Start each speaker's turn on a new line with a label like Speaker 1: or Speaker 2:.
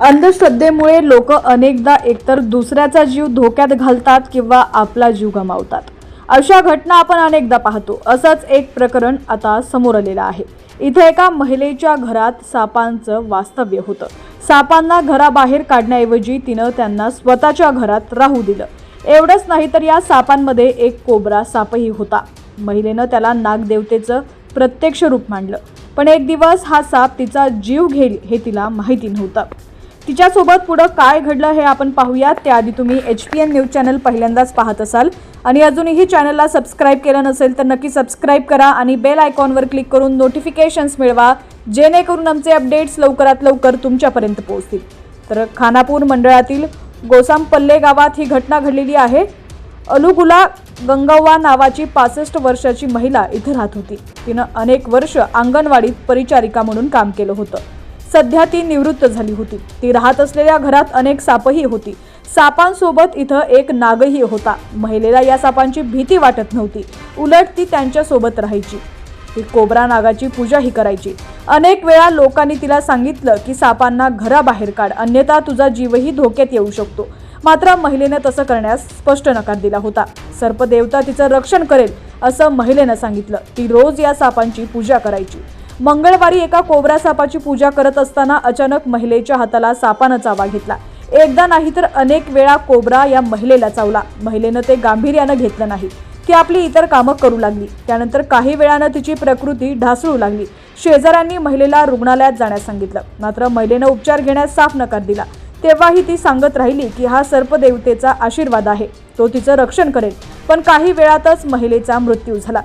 Speaker 1: अंधश्रद्धेमुळे लोक अनेकदा एकतर दुसऱ्याचा जीव धोक्यात घालतात किंवा आपला जीव गमावतात. अशा घटना आपण अनेकदा पाहतो. असंच एक प्रकरण आता समोर आलेलं आहे. इथे एका महिलेच्या घरात सापांचं वास्तव्य होतं. सापांना घराबाहेर काढण्याऐवजी तिनं त्यांना स्वतःच्या घरात राहू दिलं. एवढंच नाही तर या सापांमध्ये एक कोबरा सापही होता. महिलेनं त्याला नागदेवतेचं प्रत्यक्ष रूप मांडलं. पण एक दिवस हा साप तिचा जीव घेईल हे तिला माहिती नव्हतं. तिच्यासोबत पुढं काय घडलं हे आपण पाहूयात. त्याआधी तुम्ही H P N news channel पहिल्यांदाच पाहत असाल. आणि अजूनही चॅनलला सबस्क्राईब केलं नसेल तर नक्की सबस्क्राईब करा आणि बेल आयकॉनवर क्लिक करून नोटिफिकेशन्स मिळवा जेणेकरून आमचे अपडेट्स लवकरात लवकर तुमच्यापर्यंत पोहोचतील. तर खानापूर मंडळातील गोसामपल्ले गावात ही घटना घडलेली आहे. अलुगुला गंगव्वा नावाची पासष्ट वर्षाची महिला इथे राहत होती. तिनं अनेक वर्ष अंगणवाडीत परिचारिका म्हणून काम केलं होतं. सध्या ती निवृत्त झाली होती. ती राहत असलेल्या घरात अनेक सापही होती. सापांसोबत इथं एक नागही होता. महिलेला या सापांची भीती वाटत नव्हती. उलट ती त्यांच्यासोबत राहायची. ती कोबरा नागाची पूजाही करायची. अनेक वेळा लोकांनी तिला सांगितलं की सापांना घराबाहेर काढ. अन्यथा तुझा जीवही धोक्यात येऊ शकतो. मात्र महिलेनं तसं करण्यास स्पष्ट नकार दिला होता. सर्पदेवता तिचं रक्षण करेल असं महिलेनं सांगितलं. ती रोज या सापांची पूजा करायची. मंगळवारी एका कोबरा सापाची पूजा करत असताना अचानक महिलेच्या हाताला सापानं चावा घेतला. एकदा नाही तर अनेक वेळा कोबरा या महिलेला चावला. महिलेनं ते गांभीर्यानं घेतलं नाही ती आपली इतर कामं करू लागली. त्यानंतर काही वेळानं तिची प्रकृती ढासळू लागली. शेजाऱ्यांनी महिलेला रुग्णालयात जाण्यास सांगितलं. मात्र महिलेनं उपचार घेण्यास साफ नकार दिला. तेव्हाही ती सांगत राहिली की हा सर्पदेवतेचा आशीर्वाद आहे. तो तिचं रक्षण करेल. पण काही वेळातच महिलेचा मृत्यू झाला.